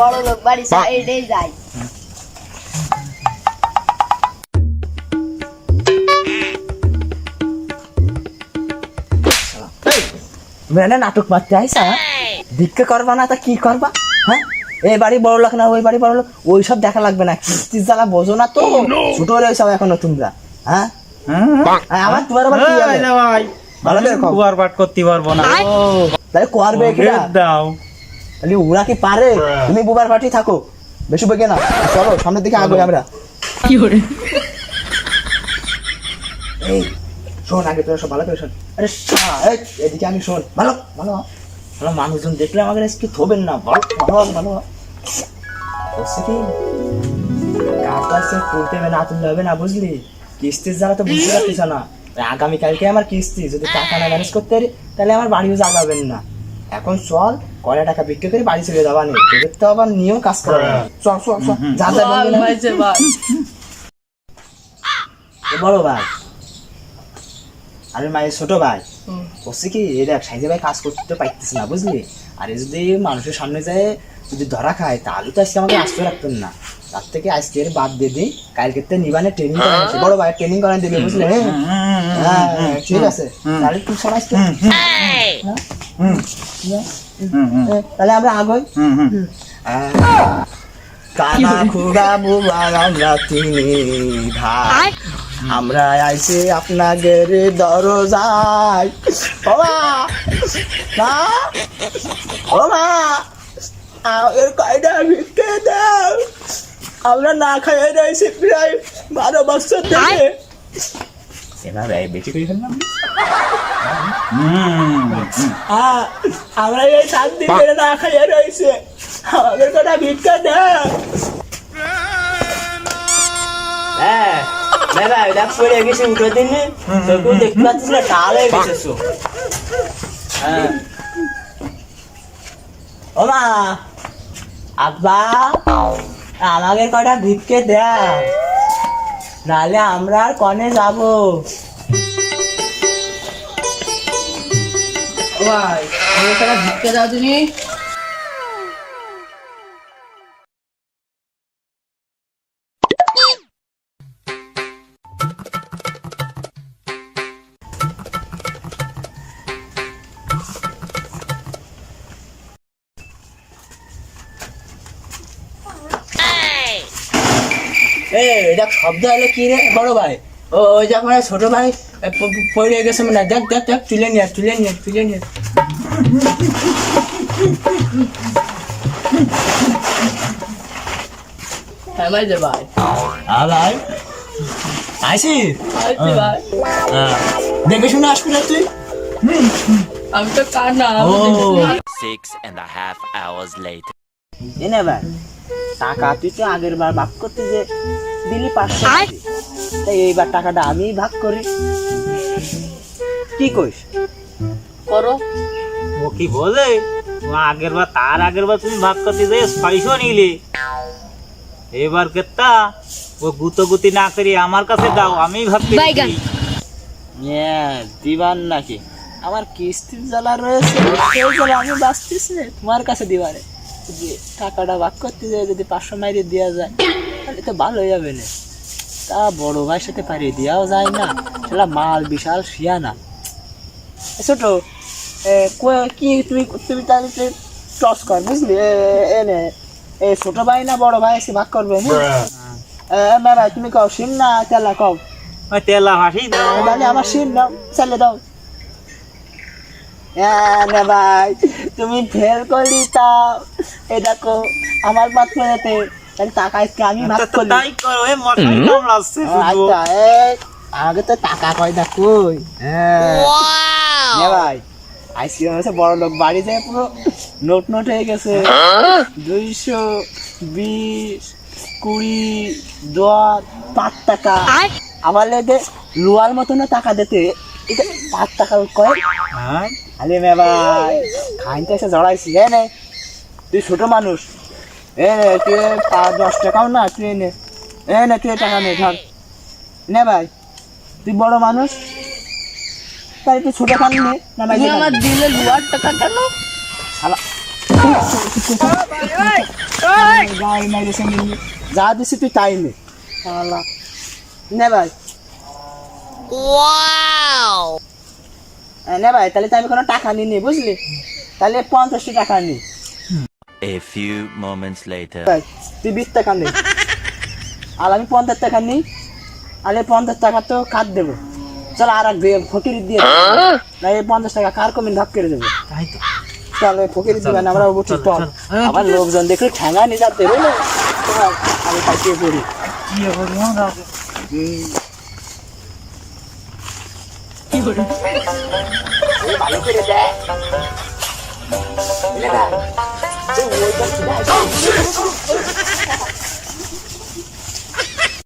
বড় লোক বাড়ি সাইডেই যাই। মেনে নাটক মারতে আইসা ভিক্ষা করবা না তা কি করবা হ্যাঁ? এই বাড়ি বড় লোক না ওই বাড়ি বড় লোক ওই সব দেখা লাগবে না কিস্তির জ্বালা বোঝো না তো। ছোট রয়েছে এখনও তোমরা হ্যাঁ? আমার তোমার আবার কি হবে? ভাই ভালো করে খাও। কুয়ার পাট করতে পারব না। ও তাহলে করবে কিনা দাও। তাহলে ওরা কি পারে? তুমি বুবার থাকো। বেশি বেগে না। চলো সামনের দিকে আগে আমরা। এই শোন আগে তোরা সব ভালো করে শোন। আরে এদিকে আমি শোন। ভালো ভালো। ভালো মানুষজন দেখলে আমাকে আজকে থবেন না। ভালো ভালো ভালো। হচ্ছে কি? কাজটা করতে হবে না তুলতে হবে না বুঝলি? কিস্তির যারা তো বুঝতে পারছিস না। আগামীকালকে আমার কিস্তি। যদি টাকা না ম্যানেজ করতে পারি তাহলে আমার বাড়িও জাগাবেন না। এখন চল কয়টা টাকা বিক্রি করে বাড়ি চলে যাবা নেই তোদের তো আবার নিয়েও কাজ করে। চল চল চল। যা যা। এ বড় ভাই। আমি মায়ের ছোট ভাই। বলছি কি এই দেখ সাইজে ভাই কাজ করতে পারতেছে না বুঝলি? আর যদি মানুষের সামনে যায় যদি ধরা খায় তাহলে তো আজকে আমাকে আসতে রাখতেন না। তার থেকে আজকে এর বাদ দিয়ে দিই। কালকে তো নিবানে ট্রেনিং করানো আছে। বড় ভাই ট্রেনিং করান দিবে বুঝলে? হ্যাঁ হ্যাঁ, হ্যাঁ, ঠিক আছে। তাহলে তুই হ্যাঁ? হ্যাঁ, তাহলে আমরা কানা খুড়া বুবার আমরা তিনি ভাই। আমরা আইছি আপনাদের দরজায়। ও মা! মা! ও মা! আমাদের কয়টা ভিক্ষে দাও? আমরা না খাইয়ে রয়েছি প্রায় বারো বছর থেকে এই বেশি করে ফেললাম। আমরা এই সাত দিন না খাইয়ে রয়েছে। আমাদের কটা ভিক্ষা দাও হ্যাঁ দাদা এটা পড়ে গেছে উঠে দিন। চোখেও দেখতে পাচ্ছিস না টাল হয়ে গেছে চোখ হ্যাঁ। ও মা আব্বা আমাকে কটা ভিক্ষে দেয় নাহলে আমরা আর কনে যাব? ভাই আমাকে তারা ভিক্ষা দাও তুমি এ এটা শব্দ হলো কি রে? বড় ভাই। ও ওই যে আমার ছোট ভাই পড়ে গেছে মানে দেখ দেখ দেখ তুলে নিয়ে তুলে নিয়ে তুলে নিয়ে হ্যাঁ ভাই যে ভাই। হ্যাঁ ভাই। আইসি আইছি ভাই। হ্যাঁ। দেখে শুনে আসবি না তুই? আমি তো কানা ও। Six and a half এনে ভাই। টাকা তুই তো আগের বার ভাগ করতে যে দিলি পাঁচশো টাকা। তাই এইবার টাকাটা আমি ভাগ করি। কি কইস? করো। ও কি বলে? ও আগের বার তার আগের বার তুমি ভাগ করতে যে ছয়শো নিলে। এবার কেতা ও গুতো গুতি না করি আমার কাছে দাও আমি ভাগ করেছি। হ্যাঁ দিবার নাকি। আমার কিস্তির জ্বালা রয়েছে সেই জ্বালা আমি বাঁচতিস না তোমার কাছে দিবারে। যে টাকাটা ভাগ করতে যায় যদি পাঁচশো মাইরে দেওয়া যায় তাহলে তো ভালো হয়ে যাবে না। তা বড় ভাইয়ের সাথে পারিয়ে দেওয়াও যায় না। সেটা মাল বিশাল শিয়ানা। ছোট কি তুমি তুমি তাহলে টস কর বুঝলি? এ, এ- এ নে এ ছোট ভাই না বড় ভাই এসে ভাগ করবে হ্যাঁ? না ভাই তুমি কও শিন না তেলা কও? তেলা হাসি দাও তাহলে আমার সিন দাও চালে দাও। হ্যাঁ না ভাই তুমি ফেল করলি তাও। এ দেখো আমার করেতে তাহলে টাকা আজকে আমি ভাগ তো তাই করো এ মশাই শুধু। আচ্ছা আগে তো টাকা কয় না কই? হ্যাঁ। ভাই হচ্ছে বড় লোক বাড়ি যায় পুরো নোট নোট হয়ে গেছে। দুইশো বিশ কুড়ি দশ পাঁচ টাকা। আমার লেগে লোয়ার মতন টাকা দিতে। এটা পাঁচ টাকা কয়? হ্যাঁ। আলে মে ভাই খাইতে এসে জড়াইছি তুই ছোট মানুষ। এ তুই পাঁচ দশ টাকাও না তুই এ নে। এ নে তুই টাকা নে ধর। নে ভাই তুই বড় মানুষ। তাই তুই ছোট খান নে না ভাই আমার দিলে লোয়ার টাকা কেন? যা দিছি তুই তাই নে। শালা। নে ভাই। নে ভাই তাহলে তো আমি কোনো টাকা নিই নি বুঝলি? তাহলে পঞ্চাশটি টাকা নি। A few moments later. তুই বিশ টাকা নে আর আমি পঞ্চাশ টাকা নিই আর এই পঞ্চাশ টাকা তো কাট দেবো? চল আর এক দিয়ে ফকির দিয়ে। না এই পঞ্চাশ টাকা কার কমিন ভাগ করে দেবো? তাই তো। চল ওই ফকির দিবেন আমরা উঠি। হ্যাঁ, আবার লোকজন দেখলে ঠ্যাঙ্গা নিয়ে যাতে বুঝলে? আমি কাটিয়ে পড়ি কি হবে ভালো করে দেখ। বুঝলে ভাই? যে ওইটা ছিল,